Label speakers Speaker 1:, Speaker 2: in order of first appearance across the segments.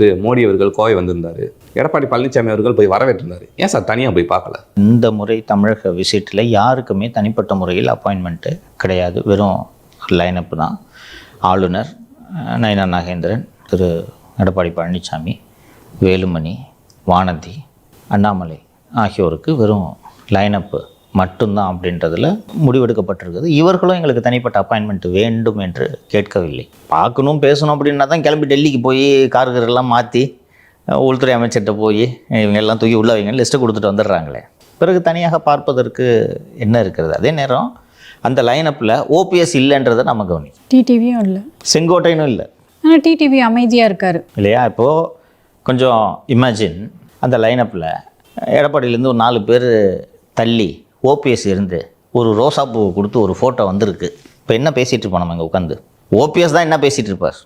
Speaker 1: நேற்று மோடி அவர்கள் கோவை வந்திருந்தார். எடப்பாடி பழனிசாமி அவர்கள் போய் வரவேற்றிருந்தார். ஏன் சார் தனியாக போய் பார்க்கல?
Speaker 2: இந்த முறை தமிழக விசிட்டில் யாருக்குமே தனிப்பட்ட முறையில் அப்பாயின்மெண்ட்டு கிடையாது. வெறும் லைனப்பு தான். ஆளுநர் நயனா நாகேந்திரன் திரு எடப்பாடி பழனிசாமி வேலுமணி வானதி அண்ணாமலை ஆகியோருக்கு வெறும் லைனப்பு மட்டும்தான் அப்படின்றதுல முடிவெடுக்கப்பட்டிருக்குது. இவர்களும் எங்களுக்கு தனிப்பட்ட அப்பாயின்மெண்ட் வேண்டும் என்று கேட்கவில்லை. பார்க்கணும் பேசணும் அப்படின்னா தான் கிளம்பி டெல்லிக்கு போய் கார்கரெல்லாம் மாற்றி உள்துறை அமைச்சர்கிட்ட போய் இவங்க எல்லாம் தூக்கி உள்ள வைங்க லிஸ்ட்டு கொடுத்துட்டு வந்துடுறாங்களே. பிறகு தனியாக பார்ப்பதற்கு என்ன இருக்கிறது? அதே நேரம் அந்த லைனப்பில் ஓபிஎஸ் இல்லைன்றதை நம்ம கவனி
Speaker 3: டிடிவியும் இல்லை.
Speaker 2: செங்கோட்டையனும் இல்லை.
Speaker 3: ஆனால் டிடிவி அமைதியாக இருக்காரு.
Speaker 2: இல்லையா? இப்போது கொஞ்சம் இமேஜின் அந்த லைனப்பில் எடப்பாடியிலேருந்து ஒரு நாலு பேர் தள்ளி ஓபிஎஸ் இருந்து ஒரு ரோசாப்பூ கொடுத்து ஒரு ஃபோட்டோ வந்திருக்கு. இப்போ என்ன பேசிகிட்டு இருப்போம் நம்ம இங்கே உட்காந்து? ஓபிஎஸ் தான் என்ன பேசிகிட்டு இருப்பார்?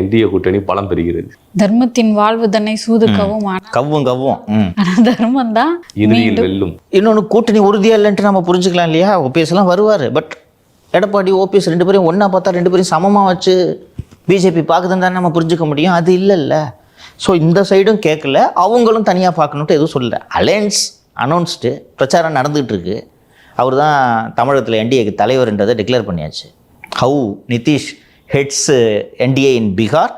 Speaker 1: இந்திய கூட்டணி பலம் பெறுகிறது.
Speaker 3: தர்மத்தின் வாழ்வு தன்னை சூதுக்கவும் ஆனால்
Speaker 2: கவ்வும் கவ்வும். ம்.
Speaker 3: தர்மம் தான்
Speaker 1: இறுதியில் வெல்லும்.
Speaker 2: இன்னொன்று கூட்டணி உறுதியாக இல்லைன்ட்டு நம்ம புரிஞ்சுக்கலாம் இல்லையா? ஓபிஎஸ்லாம் வருவார். பட் எடப்பாடி ஓபிஎஸ் ரெண்டு பேரையும் ஒன்றா பார்த்தா ரெண்டு பேரையும் சமமாக வச்சு பிஜேபி பார்க்குதுன்னு தானே நம்ம புரிஞ்சுக்க முடியும். அது இல்லைல்ல. ஸோ இந்த சைடும் கேட்கல அவங்களும் தனியாக பார்க்கணுன்ட்டு எதுவும் சொல்லல. அலையன்ஸ் அனௌன்ஸ்டு பிரச்சாரம் நடந்துகிட்டு இருக்கு அவர் தான் தமிழகத்தில் என்டிஏக்கு தலைவர்ன்றதை டிக்ளேர் பண்ணியாச்சு. How Nitish heads NDA in Bihar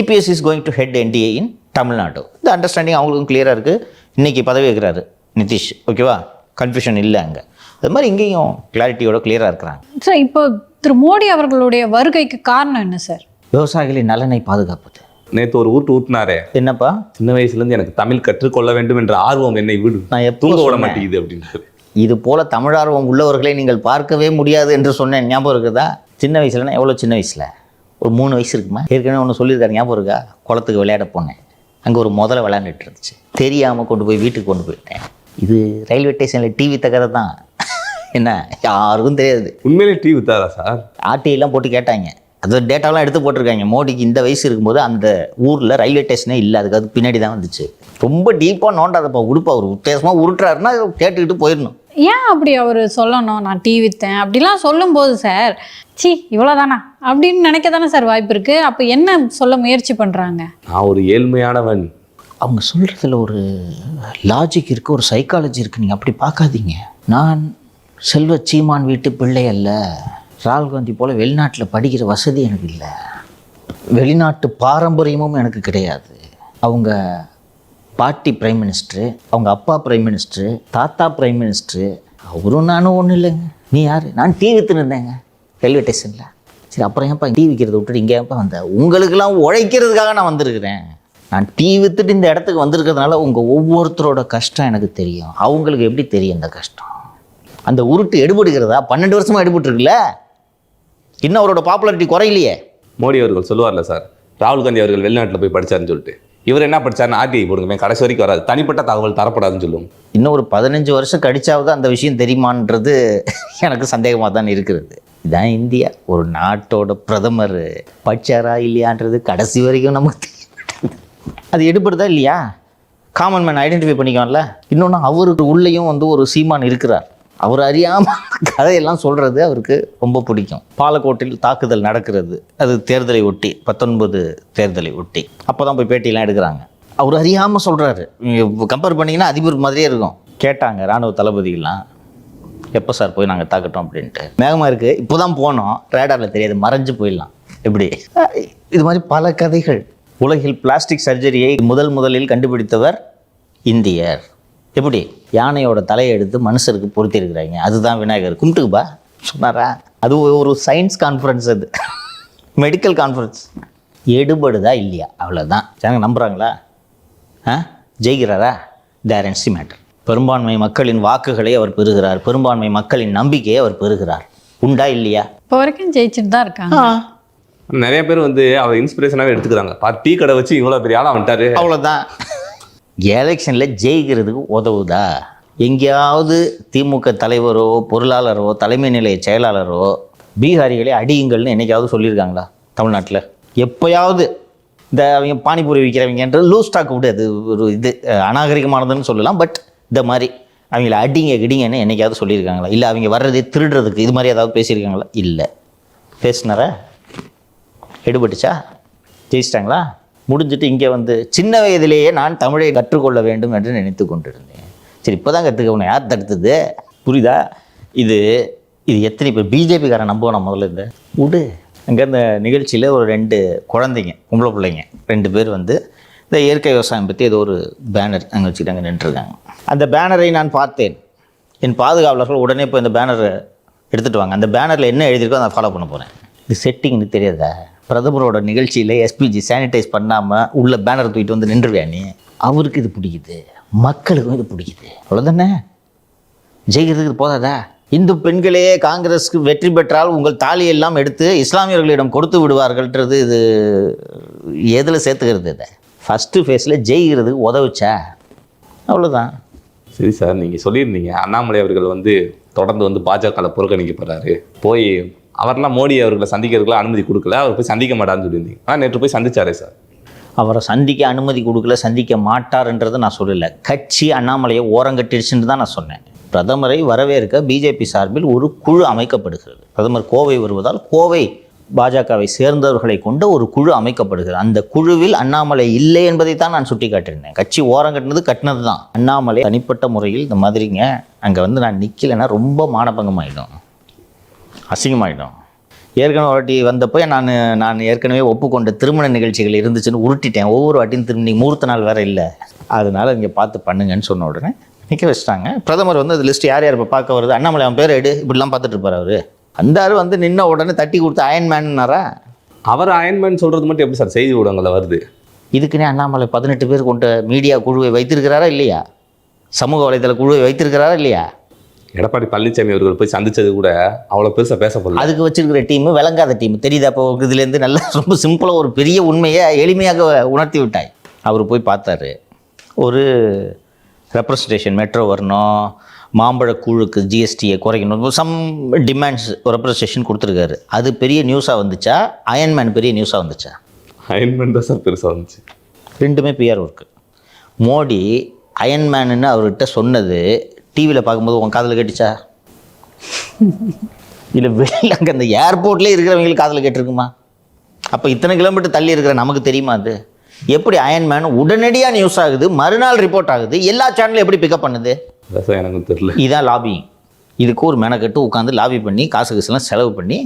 Speaker 2: EPS is going to head NDA in Tamil Nadu இந்த அண்டர்ஸ்டாண்டிங் அவங்களுக்கும் கிளியராக இருக்குது இன்றைக்கி பதவி வைக்கிறாரு நிதிஷ் ஓகேவா கன்ஃபியூஷன் இல்லை அங்கே. அது மாதிரி இங்கேயும் கிளாரிட்டியோட கிளியராக இருக்கிறாங்க.
Speaker 3: சார் இப்போ திரு மோடி அவர்களுடைய வருகைக்கு காரணம் என்ன சார்
Speaker 2: விவசாயிகளின் நலனை பாதுகாப்பது.
Speaker 1: நேற்று ஒரு ஊட்டு ஊட்டினாரே
Speaker 2: என்னப்பா?
Speaker 1: சின்ன வயசுல இருந்து எனக்கு தமிழ் கற்றுக்கொள்ள வேண்டும் என்ற ஆர்வம் என்னை விடு.
Speaker 2: நான்
Speaker 1: தூங்க விட? மாட்டேங்குது அப்படின்றாரு.
Speaker 2: இது போல தமிழார்வம் உள்ளவர்களை நீங்கள் பார்க்கவே முடியாது என்று சொன்னேன். ஞாபகம் இருக்குதா? சின்ன வயசுலனா எவ்வளோ சின்ன வயசில்? ஒரு மூணு வயசு இருக்குமா? ஏற்கனவே ஒன்று சொல்லியிருக்காரு. ஞாபகம் இருக்கா? குளத்துக்கு விளையாட போனேன். அங்கே ஒரு முதல்ல விளையாண்டுட்டு இருந்துச்சு. தெரியாமல் கொண்டு போய் வீட்டுக்கு கொண்டு போயிட்டேன். இது ரயில்வே ஸ்டேஷனில் டிவி தகர தான். என்ன? யாருக்கும் தெரியாது.
Speaker 1: உண்மையிலே டீ வித்தாரா சார்?
Speaker 2: எல்லாம் போட்டு கேட்டாங்க. அது டேட்டாலாம் எடுத்து போட்டிருக்காங்க. மோடிக்கு இந்த வயசு இருக்கும்போது அந்த ஊரில் ரயில்வே ஸ்டேஷனே இல்லை. அதுக்கு அது பின்னாடி தான் வந்துச்சு. ரொம்ப டீப்பாக நோண்டாதப்பா உடுப்பா. அவர் உத்தேசமாக உருட்டுறாருன்னா கேட்டுக்கிட்டு போயிடணும்.
Speaker 3: ஏன் அப்படி அவர் சொல்லணும்? நான் டீ வித்தேன் அப்படிலாம் சொல்லும்போது சார் சி இவ்வளோதானா அப்படின்னு நினைக்க தானே சார் வாய்ப்பு இருக்குது அப்போ என்ன சொல்ல முயற்சி பண்ணுறாங்க
Speaker 1: நான் ஒரு ஏழ்மையானவன்.
Speaker 2: அவங்க சொல்கிறதுல ஒரு லாஜிக் இருக்குது ஒரு சைக்காலஜி இருக்குது நீங்கள் அப்படி பார்க்காதீங்க. நான் செல்வ சீமான் வீட்டு பிள்ளை அல்ல. ராகுல் காந்தி போல் வெளிநாட்டில் படிக்கிற வசதி எனக்கு இல்லை. வெளிநாட்டு பாரம்பரியமும் எனக்கு கிடையாது. அவங்க பாட்டி பிரைம் மினிஸ்டரு அவங்க அப்பா பிரைம் மினிஸ்டரு தாத்தா பிரைம் மினிஸ்டரு அவரும் நானும் ஒன்றும் இல்லைங்க. நீ யார்? நான் டிவி வித்துன்னு இருந்தேங்க ரயில்வே ஸ்டேஷனில். சரி அப்புறம் ஏன்ப்பா டிவி விற்கிறத விட்டுட்டு இங்கே ஏன்ப்பா வந்தேன் உங்களுக்கெல்லாம் உழைக்கிறதுக்காக நான் வந்திருக்கிறேன். நான் டீ வித்துட்டு இந்த இடத்துக்கு வந்திருக்கிறதுனால உங்கள் ஒவ்வொருத்தரோட கஷ்டம் எனக்கு தெரியும். அவங்களுக்கு எப்படி தெரியும் இந்த கஷ்டம்? அந்த உருட்டு எடுபடுகிறதா? பன்னெண்டு வருஷமாக எடுபட்டுருக்குல்ல? இன்னும் அவரோட பாப்புலாரிட்டி குறையிலையே.
Speaker 1: மோடி அவர்கள் சொல்லுவார்ல சார் ராகுல் காந்தி அவர்கள் வெளிநாட்டில் போய் படிச்சாருன்னு சொல்லிட்டு. இவர் என்ன படிச்சாருன்னு ஆர்டிஐ போடுங்க கடைசி வரைக்கும் வராது. தனிப்பட்ட தகவல் தரப்படாதுன்னு சொல்லுவோம்.
Speaker 2: இன்னும் ஒரு பதினஞ்சு வருஷம் கழிச்சாவது அந்த விஷயம் தெரியுமான்றது எனக்கு சந்தேகமாக தான் இருக்கிறது. இதான் இந்தியா ஒரு நாட்டோட பிரதமர். படிச்சாரா இல்லையான்றது கடைசி வரைக்கும் நமக்கு. அது எடுபடுதா இல்லையா? காமன் மேன் ஐடென்டிஃபை பண்ணிக்கோம்ல இன்னொன்று அவருக்கு உள்ளேயும் வந்து ஒரு சீமான் இருக்கிறார். அவர் அறியாமல் கதையெல்லாம் சொல்கிறது அவருக்கு ரொம்ப பிடிக்கும். பாலக்கோட்டில் தாக்குதல் நடக்கிறது. அது தேர்தலை ஒட்டி பத்தொன்பது தேர்தலை ஒட்டி. அப்போ தான் போய் பேட்டிலாம் எடுக்கிறாங்க. அவர் அறியாமல் சொல்கிறாரு கம்பேர் பண்ணிங்கன்னா அதிபர் மாதிரியே இருக்கும். கேட்டாங்க ராணுவ தளபதிகள்லாம் எப்போ சார் போய் நாங்கள் தாக்கட்டோம் அப்படின்ட்டு. மேகமாக இருக்குது இப்போ தான் போனோம். ரேடாரில் தெரியாது மறைஞ்சு போயிடலாம். எப்படி? இது மாதிரி பல கதைகள். உலகில் பிளாஸ்டிக் சர்ஜரியை முதல் முதலில் கண்டுபிடித்தவர் இந்தியர். எப்படி? யானையோட தலையை எடுத்து மனுஷருக்கு பொருத்திருக்கிறாங்க அதுதான் விநாயகர். கும்பிட்டுக்குப்பா சொன்னாரா? அது ஒரு சயின்ஸ் கான்ஃபரன்ஸ் அது. மெடிக்கல் கான்ஃபரன்ஸ் எடுபடுதா இல்லையா? அவ்வளோதான் ஜனங்க நம்புகிறாங்களா ஆ? ஜெயிக்கிறாரா? தேர் என்சி மேட்டர் பெரும்பான்மை மக்களின் வாக்குகளை அவர் பெறுகிறார். பெரும்பான்மை மக்களின் நம்பிக்கையை அவர் பெறுகிறார். உண்டா இல்லையா?
Speaker 3: இப்போ வரைக்கும் ஜெயிச்சுட்டு தான் இருக்காங்க.
Speaker 1: நிறைய பேர் வந்து அவர் இன்ஸ்பிரேஷனாகவே எடுத்துக்கிறாங்க. பார் டீ கடை வச்சு இவ்வளோ பெரிய ஆளாக வந்துட்டாரு.
Speaker 2: அவ்வளோதான் எலெக்ஷனில் ஜெயிக்கிறதுக்கு உதவுதா? எங்கேயாவது திமுக தலைவரோ பொருளாளரோ தலைமை நிலைய செயலாளரோ பீகாரிகளை அடியுங்கள்னு என்னைக்காவது சொல்லியிருக்காங்களா தமிழ்நாட்டில்? எப்போயாவது இந்த அவங்க பானிபூரி விற்கிறவங்கன்ற லூ ஸ்டாக் விட அது ஒரு இது அநாகரிகமானதுன்னு சொல்லலாம் பட் இந்த மாதிரி அவங்கள அடிங்க கிடிங்கன்னு என்னைக்காவது சொல்லியிருக்காங்களா? இல்லை அவங்க வர்றதே திருடுறதுக்கு இது மாதிரி ஏதாவது பேசியிருக்காங்களா? இல்லை. பேசினாரா? எடுபட்டுச்சா? ஜெயிச்சிட்டாங்களா? முடிஞ்சிட்டு இங்கே வந்து சின்ன வயதிலேயே நான் தமிழை கற்றுக்கொள்ள வேண்டும் என்று நினைத்து கொண்டிருந்தேன். சரி இப்போ தான் கற்றுக்கணும் யார் தடுத்தது? புரியுதா? இது இது எத்தனை பேர்? பிஜேபிக்காரன் நம்புவானா முதல்ல இந்த விடு. அங்கே அந்த நிகழ்ச்சியில் ஒரு ரெண்டு குழந்தைங்க பொம்பளை பிள்ளைங்க ரெண்டு பேர் வந்து இந்த இயற்கை விவசாயம் பற்றி ஏதோ ஒரு பேனர் அங்கே வச்சுக்கிட்டு அங்கே நின்றுருக்காங்க. அந்த பேனரை நான் பார்த்தேன். என் பாதுகாவலர்கள் உடனே இப்போ இந்த பேனரை எடுத்துகிட்டு வாங்க. அந்த பேனரில் என்ன எழுதியிருக்கோ அதை ஃபாலோ பண்ண போகிறேன் இது செட்டிங்னு தெரியாதா? பிரதமரோட நிகழ்ச்சியில் எஸ்பிஜி சானிடைஸ் பண்ணாமல் உள்ள பேனர் தூக்கிட்டு வந்து நின்றுவியா நீ? அவருக்கு இது பிடிக்குது. மக்களுக்கும் இது பிடிக்குது. அவ்வளோதானே ஜெயிக்கிறதுக்கு இது போதாதா? இந்து பெண்களே காங்கிரஸ்க்கு வெற்றி பெற்றால் உங்கள் தாலியெல்லாம் எடுத்து இஸ்லாமியர்களிடம் கொடுத்து விடுவார்கள்ன்றது இது எதில் சேர்த்துக்கிறது இதை? ஃபஸ்ட்டு ஃபேஸில் ஜெயிக்கிறதுக்கு உதவுச்சா? அவ்வளோதான்
Speaker 1: சரி சார் நீங்கள் சொல்லியிருந்தீங்க. அண்ணாமலை அவர்கள் வந்து தொடர்ந்து வந்து பாஜகவில் புறக்கணிக்கப்படுறாரு போய் அவர்லாம் மோடி அவர்களை சந்திக்கிறதுக்குலாம் அனுமதி கொடுக்கல. அவர் போய் சந்திக்க மாட்டாருன்னு சொல்லியிருந்தீங்க. ஆனால் நேற்று போய் சந்திச்சாரே சார்.
Speaker 2: அவரை சந்திக்க அனுமதி கொடுக்கல சந்திக்க மாட்டார்ன்றதை நான் சொல்லலை. கட்சி அண்ணாமலையை ஓரங்கட்டிடுச்சுன்னு தான் நான் சொன்னேன். பிரதமரை வரவேற்க பிஜேபி சார்பில் ஒரு குழு அமைக்கப்படுகிறது. பிரதமர் கோவை வருவதால் கோவை பாஜகவை சேர்ந்தவர்களை கொண்ட ஒரு குழு அமைக்கப்படுகிறது. அந்த குழுவில் அண்ணாமலை இல்லை என்பதை தான் நான் சுட்டி காட்டியிருந்தேன் கட்சி ஓரங்கட்டினது கட்டினது தான் அண்ணாமலை தனிப்பட்ட முறையில் இந்த மாதிரிங்க அங்கே வந்து நான் நிற்கலைன்னா ரொம்ப மானபங்கமாயிடும். அசிங்கமாயிடும். ஏற்கனவே ஒரு வாட்டி வந்தப்போ நான் நான் ஏற்கனவே ஒப்புக்கொண்ட திருமண நிகழ்ச்சிகள் இருந்துச்சுன்னு உருட்டிட்டேன். ஒவ்வொரு வாட்டியும் திரும்ப நீங்கள் முகூர்த்த நாள் வேறு இல்லை. அதனால இங்கே பார்த்து பண்ணுங்கன்னு சொன்ன உடனே நிற்க வச்சிட்டாங்க. பிரதமர் வந்து அது லிஸ்ட் யார் யார் இப்போ பார்க்க வருது? அண்ணாமலை அவன் பேர் எடு. இப்படிலாம் பார்த்துட்டு இருப்பார் அவர். வந்தார் வந்து நின்ன உடனே தட்டி கொடுத்து அயன் மேன்னாரா
Speaker 1: அவர் அயன்மேன் சொல்கிறது மட்டும் எப்படி சார்? செய்தி ஊடகங்களில் வருது.
Speaker 2: இதுக்குன்னே அண்ணாமலை பதினெட்டு பேர் கொண்ட மீடியா குழுவை வைத்திருக்கிறாரா இல்லையா? சமூக வலைதள குழுவை வைத்திருக்கிறாரா இல்லையா?
Speaker 1: எடப்பாடி பழனிசாமி அவர்கள் போய் சந்திச்சது கூட அவ்வளோ பெருசாக பேசப்படல
Speaker 2: அதுக்கு வச்சிருக்கிற டீம் விளங்காத டீம் தெரியுதா இப்போ இதுலேருந்து நல்லா ரொம்ப சிம்பிளாக ஒரு பெரிய உண்மையை எளிமையாக உணர்த்தி விட்டாய். அவர் போய் பார்த்தாரு. ஒரு ரெப்ரசன்டேஷன் மெட்ரோ வரணும் மாம்பழ கூழுக்கு ஜிஎஸ்டியை குறைக்கணும் சம் டிமாண்ட்ஸ் ரெப்ரசன்டேஷன் கொடுத்துருக்காரு. அது பெரிய நியூஸாக வந்துச்சா? அயன்மேன் பெரிய நியூஸாக வந்துச்சா?
Speaker 1: அயன்மேன் தான் சார் பெருசாக வந்துச்சு.
Speaker 2: ரெண்டுமே பிஆர் ஒர்க்கு மோடி அயன்மேனுன்னு அவர்கிட்ட சொன்னது டிவியில் பார்க்கும்போது உன் காதில் கேட்டுச்சா? இல்லை வெளியில் அங்கே அந்த ஏர்போர்ட்லேயே இருக்கிறவங்களுக்கு காதில் கேட்டிருக்குமா? அப்போ இத்தனை கிலோமீட்டர் தள்ளி இருக்கிற நமக்கு தெரியுமா அது? எப்படி அயன்மேன் உடனடியாக நியூஸ் ஆகுது மறுநாள் ரிப்போர்ட் ஆகுது எல்லா சேனலும் எப்படி பிக்கப் பண்ணுது?
Speaker 1: எனக்கும் தெரியல.
Speaker 2: இதுதான் லாபிங் இதுக்கு ஒரு மெனக்கட்டு உட்காந்து லாபி பண்ணி காசு காசுலாம் செலவு பண்ணி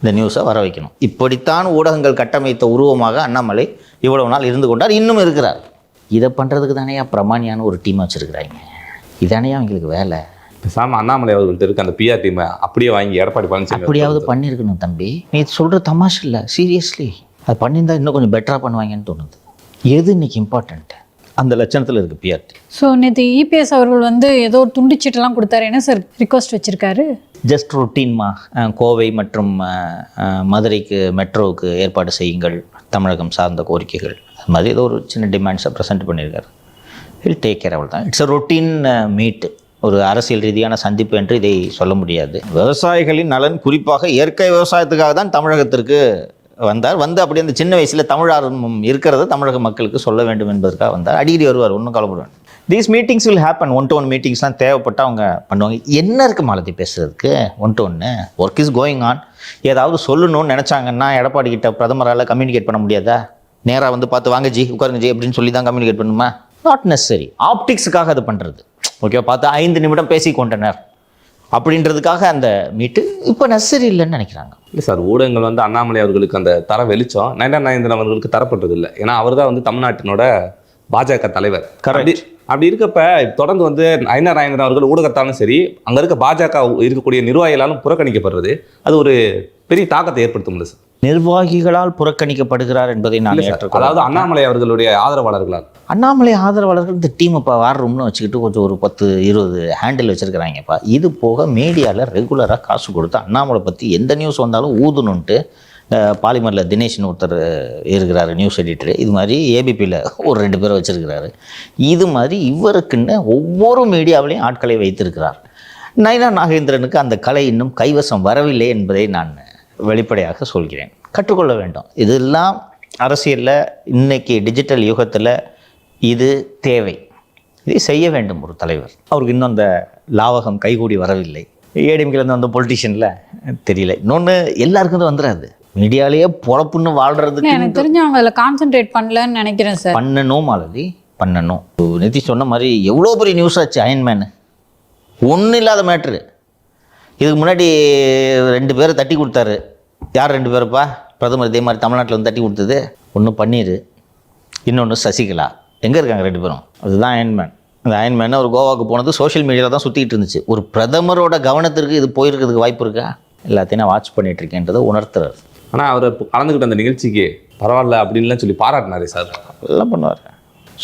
Speaker 2: இந்த நியூஸை வர வைக்கணும். இப்படித்தான் ஊடகங்கள் கட்டமைத்த உருவமாக அண்ணாமலை இவ்வளவு நாள் இருந்து கொண்டார் இன்னும் இருக்கிறார். இதை பண்ணுறதுக்கு தானே பிரமாணியான ஒரு டீம் வச்சுருக்கிறாங்க? இதானே அவங்களுக்கு வேலை.
Speaker 1: பேசாமல் அண்ணாமலை அவர்கள்ட்ட இருக்க அந்த பிஆர் டீமை அப்படியே வாங்கி எடப்பாடி பழனிசாமி
Speaker 2: அப்படியாவது பண்ணியிருக்கணும் தம்பி. நீ சொல்கிற தமாஷ் இல்லை சீரியஸ்லி. அது பண்ணியிருந்தா இன்னும் கொஞ்சம் பெட்டராக பண்ணுவாங்கன்னு தோணுது. எது இன்னைக்கு இம்பார்ட்டண்ட் அந்த லட்சணத்தில் இருக்குது பிஆர்டி
Speaker 3: ஸோ நேற்று இபிஎஸ் அவர்கள் வந்து ஏதோ ஒரு துண்டுச்சீட்டெல்லாம் கொடுத்தாரு. என்ன சார் ரிக்வஸ்ட் வச்சிருக்காரு?
Speaker 2: ஜஸ்ட் ரொட்டீன்மா கோவை மற்றும் மதுரைக்கு மெட்ரோவுக்கு ஏற்பாடு செய்யுங்கள். தமிழகம் சார்ந்த கோரிக்கைகள். அது மாதிரி ஏதோ ஒரு சின்ன டிமாண்ட்ஸை ப்ரெசென்ட் பண்ணியிருக்காரு. வில் டேக் கேர் அவள் தான் இட்ஸ் அ ரொட்டீன் மீட் ஒரு அரசியல் ரீதியான சந்திப்பு என்று இதை சொல்ல முடியாது. விவசாயிகளின் நலன் குறிப்பாக இயற்கை விவசாயத்துக்காக தான் தமிழகத்திற்கு வந்தார். வந்து அப்படி அந்த சின்ன வயசில் தமிழ் ஆர்வம் இருக்கிறத தமிழக மக்களுக்கு சொல்ல வேண்டும் என்பதற்காக வந்தார். அடிக்கடி வருவார் ஒன்றும் கவலைப்படுவேன் these meetings will happen one to one மீட்டிங்ஸ்லாம் தேவைப்பட்டு அவங்க பண்ணுவாங்க. என்ன இருக்குது மாலதி பேசுறதுக்கு? ஒன் டு ஒன்று ஒர்க் இஸ் கோயிங் ஆன் ஏதாவது சொல்லணும்னு நினச்சாங்கன்னா எடப்பாடி கிட்ட பிரதமரால் கம்யூனிகேட் பண்ண முடியாதா? நேராக வந்து பார்த்து வாங்க ஜி உட்காருங்க ஜி அப்படின்னு சொல்லி தான் கம்யூனிகேட் பண்ணுமா? நாட் நெசசரி ஆப்டிக்ஸுக்காக அது பண்ணுறது ஓகேவா பார்த்து ஐந்து நிமிடம் பேசி கொண்டனர் அப்படின்றதுக்காக அந்த மீட்டு இப்போ நெசசரி இல்லைன்னு நினைக்கிறாங்க.
Speaker 1: இல்லை சார் ஊடகங்கள் வந்து அண்ணாமலை அவர்களுக்கு அந்த தர வெளிச்சம் நயனா நாயந்திரன் அவர்களுக்கு தரப்பட்டது இல்லை ஏன்னா அவர் தான் வந்து தமிழ்நாட்டினோட பாஜக தலைவர்.
Speaker 2: Correct.
Speaker 1: அப்படி இருக்கப்ப தொடர்ந்து வந்து நயனா நாயந்திரன் அவர்கள் ஊடகத்தாலும் சரி அங்கே இருக்க பாஜக இருக்கக்கூடிய நிர்வாகிகளாலும் புறக்கணிக்கப்படுறது அது ஒரு பெரிய தாக்கத்தை ஏற்படுத்தும் சார்.
Speaker 2: நிர்வாகிகளால் புறக்கணிக்கப்படுகிறார் என்பதை நான்
Speaker 1: அதாவது அண்ணாமலை அவர்களுடைய ஆதரவாளர்களால்.
Speaker 2: அண்ணாமலை ஆதரவாளர்கள் இந்த டீம் இப்போ வார் ரூம்னு வச்சுக்கிட்டு கொஞ்சம் ஒரு பத்து இருபது ஹேண்டில் வச்சுருக்கிறாங்கப்பா. இது போக மீடியாவில் ரெகுலராக காசு கொடுத்து அண்ணாமலை பற்றி எந்த நியூஸ் வந்தாலும் ஊதுணுன்ட்டு பாலிமரில் தினேஷ்னு ஒருத்தர் இருக்கிறாரு நியூஸ் எடிட்டர் இது மாதிரி ஏபிபியில் ஒரு ரெண்டு பேரை வச்சுருக்கிறாரு. இது மாதிரி இவருக்குன்னு ஒவ்வொரு மீடியாவிலையும் ஆட்களை வைத்திருக்கிறார். நயனா நாகேந்திரனுக்கு அந்த கலை இன்னும் கைவசம் வரவில்லை என்பதை நான் வெளிப்படையாக சொல்கிறேன். கற்றுக்கொள்ள வேண்டும். இதெல்லாம் அரசியலில் இன்னைக்கு டிஜிட்டல் யுகத்தில் இது தேவை. இதை செய்ய வேண்டும் ஒரு தலைவர். அவருக்கு இன்னும் அந்த லாவகம் கைகூடி வரவில்லை. ஏடிஎம்கிலேருந்து வந்த பொலிட்டிஷியனில் தெரியல. இன்னொன்று எல்லாருக்கும் வந்துடாது மீடியாலேயே பொழப்புன்னு வாழ்கிறதுக்கு
Speaker 3: எனக்கு தெரிஞ்சு அவங்க அதில் கான்சென்ட்ரேட் பண்ணலன்னு நினைக்கிறேன் சார்
Speaker 2: பண்ணணும் மாலதி. பண்ணணும். நிதிஷ் சொன்ன மாதிரி எவ்வளோ பெரிய நியூஸ் ஆச்சு அயன்மேனு ஒன்றும் இல்லாத மேட்ரு இதுக்கு முன்னாடி ரெண்டு பேரை தட்டி கொடுத்தாரு. யார் ரெண்டு பேருப்பா? பிரதமர் இதே மாதிரி தமிழ்நாட்டில் வந்து தட்டி கொடுத்தது? ஒன்று பன்னீர் இன்னொன்று சசிகலா. எங்கே இருக்காங்க ரெண்டு பேரும்? அதுதான் அயன்மேன் அந்த அயன்மேன் ஒரு கோவாவுக்கு போனது சோஷியல் மீடியாவில் தான் சுற்றிட்டு இருந்துச்சு. ஒரு பிரதமரோட கவனத்திற்கு இது போயிருக்கிறதுக்கு வாய்ப்பு இருக்கா? எல்லாத்தையும் நான் வாட்ச் பண்ணிட்டு இருக்கேன்றதை உணர்த்துறாரு.
Speaker 1: ஆனால் அவர் கலந்துக்கிட்ட அந்த நிகழ்ச்சிக்கு பரவாயில்ல அப்படின்லாம் சொல்லி பாராட்டினாரே சார்.
Speaker 2: எல்லாம் பண்ணுவார்.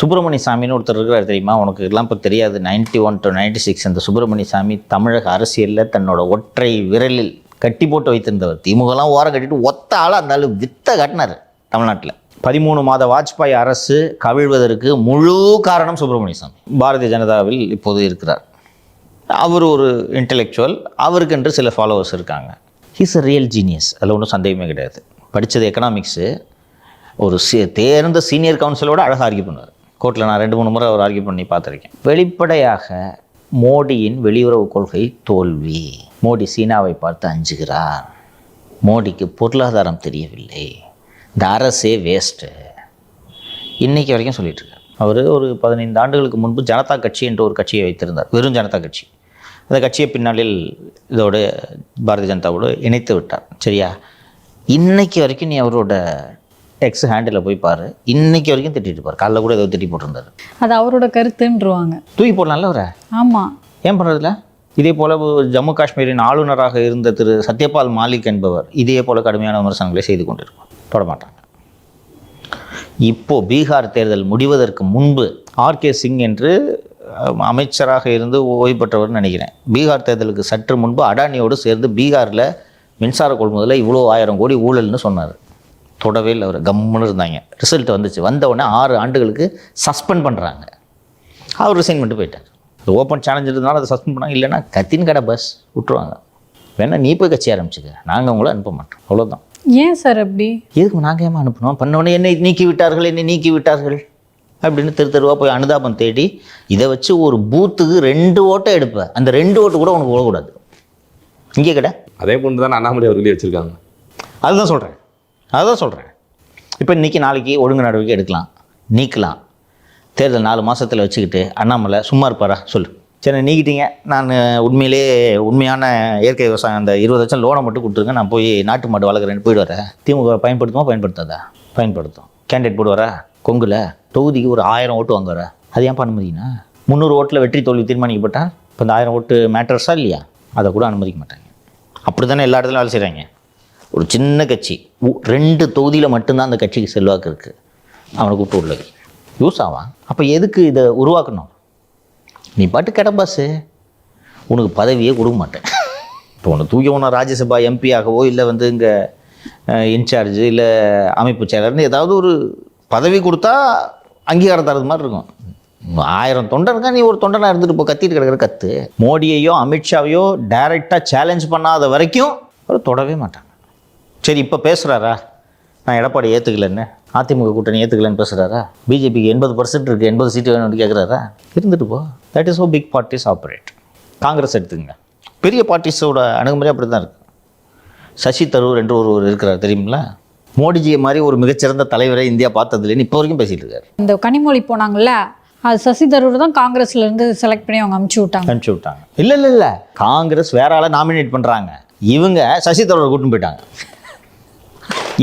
Speaker 2: சுப்பிரமணிய சாமின்னு ஒருத்தர் இருக்கிறார் தெரியுமா? உனக்கு எல்லாம் இப்போ தெரியாது. Ninety one to ninety six அந்த சுப்பிரமணிய சாமி தமிழக அரசியலில் தன்னோட ஒற்றை விரலில் கட்டி போட்டு வைத்திருந்தவர். திமுகலாம் ஓரம் கட்டிட்டு ஒத்த ஆள் அந்த ஆளு வித்த கட்டினார் தமிழ்நாட்டில். பதிமூணு மாத வாஜ்பாய் அரசு கவிழ்வதற்கு முழு காரணம் சுப்பிரமணிய சாமி பாரதிய ஜனதாவில் இப்போது இருக்கிறார். அவர் ஒரு இன்டெலெக்சுவல் அவருக்கென்று சில ஃபாலோவர்ஸ் இருக்காங்க. ஹீஸ் அ ரியல் ஜீனியஸ் அதில் ஒன்றும் சந்தேகமே கிடையாது. படித்தது எக்கனாமிக்ஸு ஒரு சி தேர்ந்த சீனியர் கவுன்சிலோட அழகாக ஆர்கியூ பண்ணுவார். கோர்ட்டில் நான் ரெண்டு மூணு முறை அவர் ஆர்கியூ பண்ணி பார்த்துருக்கேன். வெளிப்படையாக மோடியின் வெளியுறவு கொள்கை தோல்வி. மோடி சீனாவை பார்த்து அஞ்சுகிறார். மோடிக்கு பொருளாதாரம் தெரியவில்லை. இந்த அரசே வேஸ்ட்டு இன்னைக்கு வரைக்கும் சொல்லிட்டு இருக்கார். அவர் ஒரு பதினைந்து ஆண்டுகளுக்கு முன்பு ஜனதா கட்சி என்ற ஒரு கட்சியை வைத்திருந்தார். வெறும் ஜனதா கட்சி. அந்த கட்சியை பின்னாளில் இதோடு பாரதிய ஜனதாவோடு இணைத்து விட்டார். சரியா? இன்னைக்கு வரைக்கும் நீ அவரோட எக்ஸ் ஹேண்டில் போய் பாரு. இன்னைக்கு வரைக்கும் திட்டிட்டு பாரு. காலைல கூட ஏதோ திட்டி போட்டிருந்தாரு.
Speaker 3: அது அவரோட கருத்துன்றுவாங்க.
Speaker 2: தூக்கி போடலாம்ல அவரை?
Speaker 3: ஆமா.
Speaker 2: ஏன் பண்ணுறதில்ல இதே போல ஜம்மு காஷ்மீரின் ஆளுநராக இருந்த திரு சத்யபால் மாலிக் என்பவர் இதே போல கடுமையான விமர்சனங்களை செய்து கொண்டிருப்பார். தொடமாட்டாங்க. இப்போ பீகார் தேர்தல் முடிவதற்கு முன்பு ஆர்கே சிங் என்று அமைச்சராக இருந்து ஓய்வு பெற்றவர்னு நினைக்கிறேன். பீகார் தேர்தலுக்கு சற்று முன்பு அடானியோடு சேர்ந்து பீகாரில் மின்சார கொள்முதலில் இவ்வளோ ஆயிரம் கோடி ஊழல்னு சொன்னார். தொடவே இல்லை அவர் கம்முன்னு இருந்தாங்க. ரிசல்ட் வந்துச்சு. வந்தவுடனே ஆறு ஆண்டுகளுக்கு சஸ்பெண்ட் பண்ணுறாங்க அவர் ரிசைன் பண்ணிட்டு போயிட்டார். அது ஓப்பன் சேலஞ்ச் இருந்தாலும் அதை சஸ்பெண்ட் பண்ணாங்க. இல்லைன்னா கத்தின் கடை பஸ் விட்டுருவாங்க. வேணா நீ போய் கட்சி ஆரம்பிச்சுக்க. நாங்கள் உங்களை அனுப்ப மாட்டோம். அவ்வளோதான்
Speaker 3: ஏன் சார் அப்படி?
Speaker 2: எதுக்கு நாங்கள் ஏமா அனுப்பணும் பண்ண உடனே என்னை நீக்கி விட்டார்கள் என்னை நீக்கி விட்டார்கள் அப்படின்னு தெரு தெருவா போய் அனுதாபம் தேடி இதை வச்சு ஒரு பூத்துக்கு ரெண்டு ஓட்டை எடுப்பேன் அந்த ரெண்டு ஓட்டு கூட உனக்கு விடக்கூடாது இங்கே கடை.
Speaker 1: அதே போன்று தான் அண்ணாமலை அவர்களே வச்சிருக்காங்க.
Speaker 2: அதுதான் சொல்கிறேன் அதுதான் சொல்கிறேன் இப்போ இன்னைக்கு நாளைக்கு ஒழுங்கு நடவடிக்கை எடுக்கலாம். நீக்கலாம். தேர்தல் நாலு மாதத்தில் வச்சுக்கிட்டு அண்ணாமலை சும்மா இருப்பாரா? சொல்லு. சரி நீக்கிட்டீங்க. நான் உண்மையிலே உண்மையான இயற்கை விவசாயம் அந்த இருபது லட்சம் லோனை மட்டும் கொடுத்துருங்க. நான் போய் நாட்டு மாடு வளர்க்குறேன்னு போயிட்டு வரேன். திமுக பயன்படுத்துமா பயன்படுத்தாதா? பயன்படுத்தும். கேண்டிடேட் போடுவாரா கொங்குல. தொகுதிக்கு ஒரு ஆயிரம் ஓட்டு வாங்குவாரா? அது ஏன் அனுமதினா முந்நூறு ஓட்டில் வெற்றி தோல்வி தீர்மானிக்கப்பட்டால் இப்போ இந்த ஆயிரம் ஓட்டு மேட்டர்ஸா இல்லையா? அதை கூட அனுமதிக்க மாட்டாங்க. அப்படி தானே எல்லா இடத்துலையும் வேலை செய்கிறாங்க ஒரு சின்ன கட்சி. ரெண்டு தொகுதியில் மட்டும்தான் அந்த கட்சிக்கு செல்வாக்கு இருக்குது அவனை கூப்பிட்டு உள்ளது. யூஸ் ஆவான். அப்போ எதுக்கு இதை உருவாக்கணும்? நீ பாட்டு கிடப்பாசு உனக்கு பதவியே கொடுக்க மாட்டேன். இப்போ உன்னை தூக்கி உன்னை ராஜ்யசபா எம்பியாகவோ இல்லை வந்து இங்கே இன்சார்ஜ் இல்லை அமைப்பு செயலர்னு ஏதாவது ஒரு பதவி கொடுத்தா அங்கீகாரம் தரது மாதிரி இருக்கும். ஆயிரம் தொண்டர் இருக்கா? நீ ஒரு தொண்டனாக இருந்துட்டு இப்போ கத்திட்டு கிடக்கிற கத்து. மோடியையோ அமித்ஷாவையோ டைரெக்டாக சேலஞ்ச் பண்ணாத வரைக்கும் அவர் தொடவே மாட்டாங்க. சரி இப்போ பேசுகிறாரா நான் எடப்பாடி ஏற்றுக்கலன்னு அதிமுக கூட்டணி ஏற்றுக்கலன்னு பேசுகிறாரா பிஜேபிக்கு எண்பது பர்சன்ட் இருக்குது எண்பது சீட்டு வேணும்னு கேட்குறாரா இருந்துட்டு போ. That is of big parties operate Congress எடுத்துங்க பெரிய பார்ட்டிஸோட அணுகுமுறை அப்படி தான் இருக்குது சசி தரூர் என்று ஒருவர் இருக்கிறார் தெரியுங்களா மோடிஜியை மாதிரி ஒரு மிகச்சிறந்த தலைவரை இந்தியா பார்த்ததில்லைன்னு இப்போ வரைக்கும் பேசிகிட்டு இருக்காரு.
Speaker 3: இந்த கனிமொழி போனாங்கல்ல அது சசி தரூர் தான் காங்கிரஸ்ல இருந்து செலக்ட் பண்ணி அவங்க அமுச்சு விட்டாங்க.
Speaker 2: அனுப்பிச்சு விட்டாங்க. இல்லை இல்லை இல்லை. காங்கிரஸ் வேற ஆளை நாமினேட் பண்ணுறாங்க இவங்க சசி தரூரை கூட்டின்னு போயிட்டாங்க.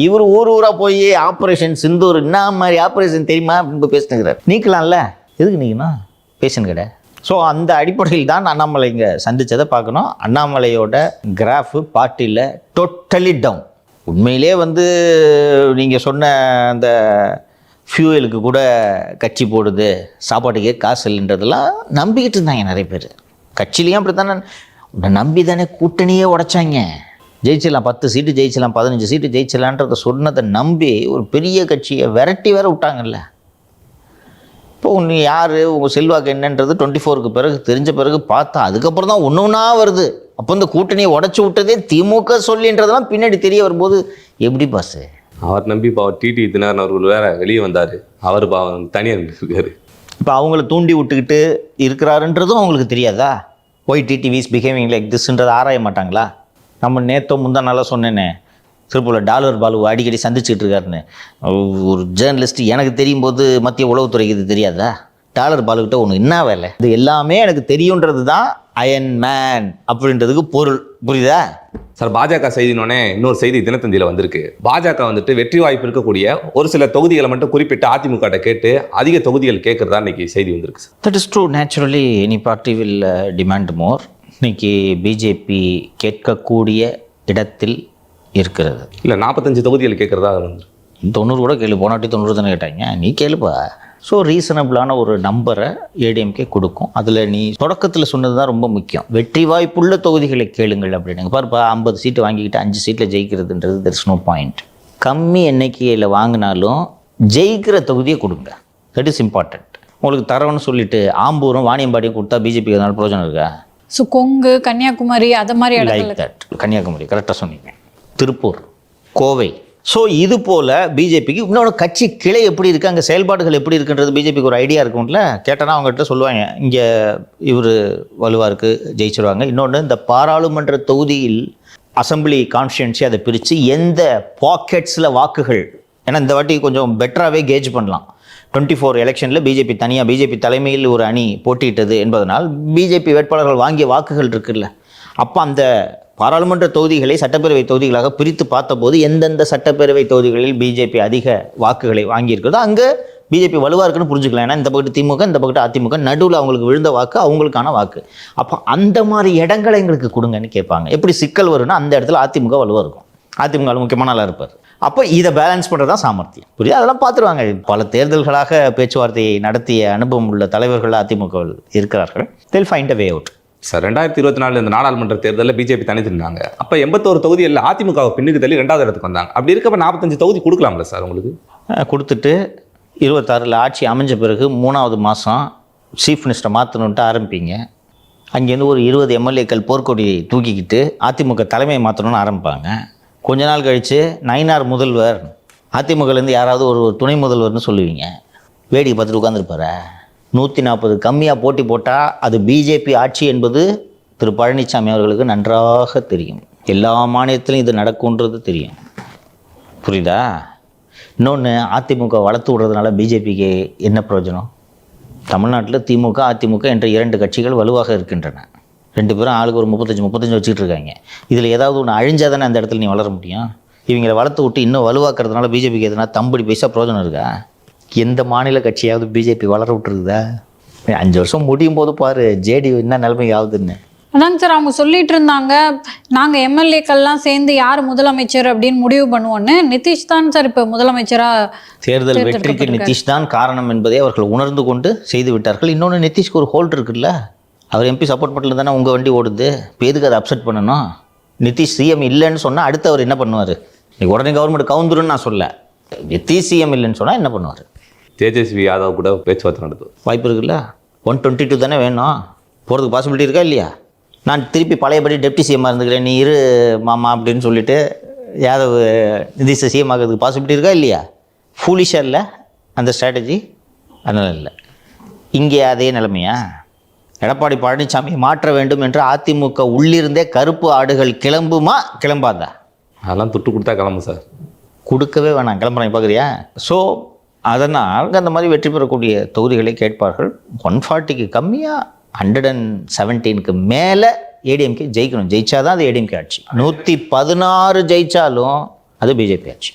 Speaker 2: இவர் ஊர் ஊராக போய் ஆப்ரேஷன் சிந்தூர் என்ன மாதிரி ஆப்ரேஷன் தெரியுமா அப்படின்னு பேசினுக்கிறார். நீக்கலாம்ல? எதுக்கு நீக்கணும்? பேஷன் கடை ஸோ அந்த அடிப்படையில் தான் அண்ணாமலை இங்கே சந்தித்ததை பார்க்கணும். அண்ணாமலையோட கிராஃபு பாட்டியில் டோட்டலி டவுன் உண்மையிலே வந்து நீங்கள் சொன்ன அந்த ஃபியூவலுக்கு கூட கட்சி போடுது சாப்பாட்டுக்கே காசு இல்லைன்றதெல்லாம் நம்பிக்கிட்டு இருந்தாங்க நிறைய பேர். கட்சியிலையும் அப்படி தானே உன்னை நம்பி தானே கூட்டணியே உடைச்சாங்க. ஜெயிச்சிடலாம் பத்து சீட்டு ஜெயிச்சிடலாம் பதினஞ்சு சீட்டு ஜெயிச்சிடலான்றத சொன்னதை நம்பி ஒரு பெரிய கட்சியை விரட்டி வேற விட்டாங்கல்ல. இப்போ உன்னை யார் உங்கள் செல்வாக்கு என்னன்றது டுவெண்ட்டி ஃபோருக்கு பிறகு தெரிஞ்ச பிறகு பார்த்தா அதுக்கப்புறம் தான் ஒன்று ஒன்றா வருது. அப்போ இந்த கூட்டணியை உடச்சி விட்டதே திமுக சொல்லின்றதெல்லாம் பின்னாடி தெரிய வரும்போது எப்படி பாஸு
Speaker 1: அவர் நம்பி இப்போ அவர் டிடி தினகரன் அவர்கள் வேற வெளியே வந்தார். அவர் பாவம் தனியாக இருக்காரு
Speaker 2: இப்போ அவங்கள தூண்டி விட்டுக்கிட்டு இருக்கிறாருன்றதும் அவங்களுக்கு தெரியாதா? ஒய் டிடிவிஸ் பிஹேவிங் லைக் திஸ்ன்றதை ஆராய மாட்டாங்களா? நம்ம நேத்தோ முந்தா நாளாக சொன்னேனே திருப்பூரில் டாலர் பாலு அடிக்கடி சந்திச்சுட்டு இருக்காருன்னு. ஒரு ஜேர்னலிஸ்ட் எனக்கு தெரியும் போது மத்திய உளவுத்துறைக்கு இது தெரியாதா? டாலர் பாலுக்கிட்ட ஒன்று என்ன வேலை? இது எல்லாமே எனக்கு தெரியுன்றது தான் அயன் மேன் அப்படின்றதுக்கு பொருள். புரியுதா?
Speaker 1: சார் பாஜக செய்தினோடனே இன்னொரு செய்தி தினத்தந்தியில் வந்திருக்கு. பாஜக வந்துட்டு வெற்றி வாய்ப்பு இருக்கக்கூடிய ஒரு சில தொகுதிகளை மட்டும் குறிப்பிட்டு அதிமுக ட்ட கேட்டு அதிக தொகுதிகள் கேட்கறதா இன்னைக்கு செய்தி வந்திருக்கு sir.
Speaker 2: That is true naturally any party will demand more இன்னைக்கு பிஜேபி கேட்கக்கூடிய இடத்தில் இருக்கிறது.
Speaker 1: இல்லை நாற்பத்தஞ்சு தொகுதிகள் கேட்கறதா வந்து?
Speaker 2: தொண்ணூறு கூட கேளு போனாட்டி தொண்ணூறு தானே கேட்டாங்க. நீ கேளுப்பா. ஸோ ரீசனபிளான ஒரு நம்பரை ஏடிஎம்கே கொடுக்கும். அதில் நீ தொடக்கத்தில் சொன்னது தான் ரொம்ப முக்கியம். வெற்றி வாய்ப்புள்ள தொகுதிகளை கேளுங்கள் அப்படின்னு பாருப்பா ஐம்பது சீட்டு வாங்கிக்கிட்டு அஞ்சு சீட்டில் ஜெயிக்கிறதுன்றது தெர் இஸ் நோ பாயிண்ட் கம்மி எண்ணிக்கையில் வாங்கினாலும் ஜெயிக்கிற தொகுதியை கொடுங்க. தட் இஸ் இம்பார்ட்டண்ட் உங்களுக்கு தரவுன்னு சொல்லிட்டு ஆம்பூரும் வாணியம்பாடியும் கொடுத்தா பிஜேபிக்கு அதனால பிரயோஜனம் இருக்கா?
Speaker 3: ஸோ கொங்கு கன்னியாகுமரி அது மாதிரி
Speaker 2: லைக்
Speaker 3: இடத்துல
Speaker 2: தட் கன்னியாகுமரி கரெக்டாக சொன்னீங்க. திருப்பூர் கோவை. ஸோ இது போல் பிஜேபிக்கு இன்னொரு கட்சி கிளை எப்படி இருக்குது அங்கே செயல்பாடுகள் எப்படி இருக்குன்றது பிஜேபிக்கு ஒரு ஐடியா இருக்கும்ல? கேட்டனா அவங்ககிட்ட சொல்லுவாங்க. இங்கே இவர் வலுவாக இருக்குது ஜெயிச்சிருவாங்க. இன்னொன்று இந்த பாராளுமன்ற தொகுதியில் அசம்பிளி கான்ஸ்டியன்சி அதை பிரித்து எந்த பாக்கெட்ஸில் வாக்குகள்? ஏன்னா இந்த வாட்டி கொஞ்சம் பெட்டராகவே கேஜ் பண்ணலாம். டுவெண்ட்டி ஃபோர் எலெக்ஷனில் பிஜேபி தனியாக பிஜேபி தலைமையில் ஒரு அணி போட்டியிட்டது என்பதனால் பிஜேபி வேட்பாளர்கள் வாங்கிய வாக்குகள் இருக்குல்ல. அப்போ அந்த பாராளுமன்ற தொகுதிகளை சட்டப்பேரவை தொகுதிகளாக பிரித்து பார்த்தபோது எந்தெந்த சட்டப்பேரவை தொகுதிகளில் பிஜேபி அதிக வாக்குகளை வாங்கியிருக்கிறதோ அங்கே பிஜேபி வலுவாக இருக்குன்னு புரிஞ்சுக்கலாம். ஏன்னா இந்த பக்கத்து திமுக இந்த பக்கத்து அதிமுக நடுவில் அவங்களுக்கு விழுந்த வாக்கு அவங்களுக்கான வாக்கு. அப்போ அந்த மாதிரி இடங்களை எங்களுக்கு கொடுங்கன்னு கேட்பாங்க. எப்படி சிக்கல் வரும்னா அந்த இடத்துல அதிமுக வலுவாக இருக்கும். அதிமுக முக்கியமான ஆளாக இருப்பார். அப்போ இதை பேலன்ஸ் பண்ணுறது தான் சாமர்த்தியம். புரியுது? அதெல்லாம் பார்த்துருவாங்க. பல தேர்தல்களாக பேச்சுவார்த்தையை நடத்திய அனுபவம் உள்ள தலைவர்கள் அதிமுக இருக்கிறார்கள். They'll find a way out
Speaker 1: sir ரெண்டாயிரத்தி இருபத்தி நாலு இந்த நாடாளுமன்ற தேர்தலில் பிஜேபி தனித்து நின்னாங்க அப்போ எண்பத்தோரு தொகுதியில் அதிமுக பின்னுக்கு தள்ளி ரெண்டாவது இடத்துக்கு வந்தாங்க. அப்படி இருக்கப்ப நாற்பத்தஞ்சு தொகுதி கொடுக்கலாம்ல சார் உங்களுக்கு?
Speaker 2: கொடுத்துட்டு இருபத்தாறில் ஆட்சி அமைஞ்ச பிறகு மூணாவது மாதம் சீஃப் மினிஸ்டரை மாற்றணுன்ட்டு ஆரம்பிப்பீங்க. அங்கேருந்து ஒரு இருபது எம்எல்ஏக்கள் போர்க்கொடியை தூக்கிக்கிட்டு அதிமுக தலைமையை மாற்றணும்னு ஆரம்பிப்பாங்க. கொஞ்ச நாள் கழித்து நயினார் முதல்வர் அதிமுகலேருந்து யாராவது ஒரு துணை முதல்வர்னு சொல்லுவீங்க. வேடிக்கை பார்த்துட்டு உட்காந்துருப்பார நூற்றி நாற்பது கம்மியாக போட்டி போட்டால் அது பிஜேபி ஆட்சி என்பது திரு பழனிசாமி அவர்களுக்கு நன்றாக தெரியும். எல்லா மாநிலத்திலும் இது நடக்கும்ன்றது தெரியும். புரியுதா? இன்னொன்று அதிமுக வளர்த்து விடுறதுனால பிஜேபிக்கு என்ன பிரயோஜனம்? தமிழ்நாட்டில் திமுக அதிமுக என்ற இரண்டு கட்சிகள் வலுவாக இருக்கின்றன. ரெண்டு பேரும் ஆளுக்கு ஒரு முப்பத்தஞ்சு முப்பத்தஞ்சு வச்சுக்கிட்டு இருக்காங்க இதில் ஏதாவது ஒன்று அழிஞ்சால் தானே அந்த இடத்துல நீ வளர முடியும்? இவங்களை வளர்த்து விட்டு இன்னும் வலுவாக்குறதுனால பிஜேபிக்கு எதுனா தம்படி பைசா பிரயோஜனம் இருக்கா? எந்த மாநில கட்சியாவது பிஜேபி வளர விட்டுருக்குதா? அஞ்சு வருஷம் முடியும் போது பாரு ஜேடி என்ன நிலைமை ஆகுதுன்னு.
Speaker 3: அதாங்க சார் அவங்க சொல்லிட்டு இருந்தாங்க நாங்க எம்எல்ஏக்கள்லாம் சேர்ந்து யார் முதலமைச்சர் அப்படின்னு முடிவு பண்ணுவோன்னு. நிதிஷ் தான் சார் இப்போ முதலமைச்சரா
Speaker 2: தேர்தல் வெற்றிக்கு நிதிஷ் தான் காரணம் என்பதை அவர்கள் உணர்ந்து கொண்டு செய்து விட்டார்கள். இன்னொன்று நிதிஷ்க்கு ஒரு ஹோல்ட் இருக்குல்ல? அவர் எம்பி சப்போர்ட் பண்ணல தானே உங்கள் வண்டி ஓடுது? இப்போ எதுக்கு அதை அப்செட் பண்ணணும்? நிதிஷ் சிஎம் இல்லைன்னு சொன்னால் அடுத்து அவர் என்ன பண்ணுவார்? நீ உடனே கவர்மெண்ட் கவுந்துருன்னு நான் சொல்ல நிதிஷ் சிஎம் இல்லைன்னு சொன்னால் என்ன பண்ணுவார்?
Speaker 1: தேஜஸ்வி யாதவ் கூட பேச்சுவார்த்தை நடத்துது
Speaker 2: வாய்ப்பு இருக்குல்ல? ஒன் டுவெண்ட்டி டூ தானே வேணும். போகிறதுக்கு பாசிபிலிட்டி இருக்கா இல்லையா? நான் திருப்பி பழையபடி டெப்டி சிஎம்மாக இருந்துக்கிறேன். நீ இரு மாமா அப்படின்னு சொல்லிட்டு யாதவ் நிதிஷ் சிஎம் ஆகிறதுக்கு பாசிபிலிட்டி இருக்கா இல்லையா? ஃபூலிஷாக இல்லை அந்த ஸ்ட்ராட்டஜி அதனால் இல்லை. இங்கே அதே நிலைமையா? எடப்பாடி பழனிசாமி மாற்ற வேண்டும் என்று அதிமுக உள்ளிருந்தே கருப்பு ஆடுகள் கிளம்புமா? கிளம்பாதா?
Speaker 1: அதெல்லாம் துட்டு கொடுத்தா கிளம்பும் சார்.
Speaker 2: கொடுக்கவே வேணாம். கிளம்புறேன் பார்க்குறியா? ஸோ அதனால் அந்த மாதிரி வெற்றி பெறக்கூடிய தொகுதிகளை கேட்பார்கள். ஒன் ஃபார்ட்டிக்கு கம்மியாக ஹண்ட்ரட் அண்ட் செவன்டீனுக்கு மேலே ஏடிஎம்கே ஜெயிக்கணும். ஜெயிச்சாதான் அது ஏடிஎம்கே ஆட்சி. நூற்றி பதினாறு ஜெயிச்சாலும் அது பிஜேபி ஆட்சி.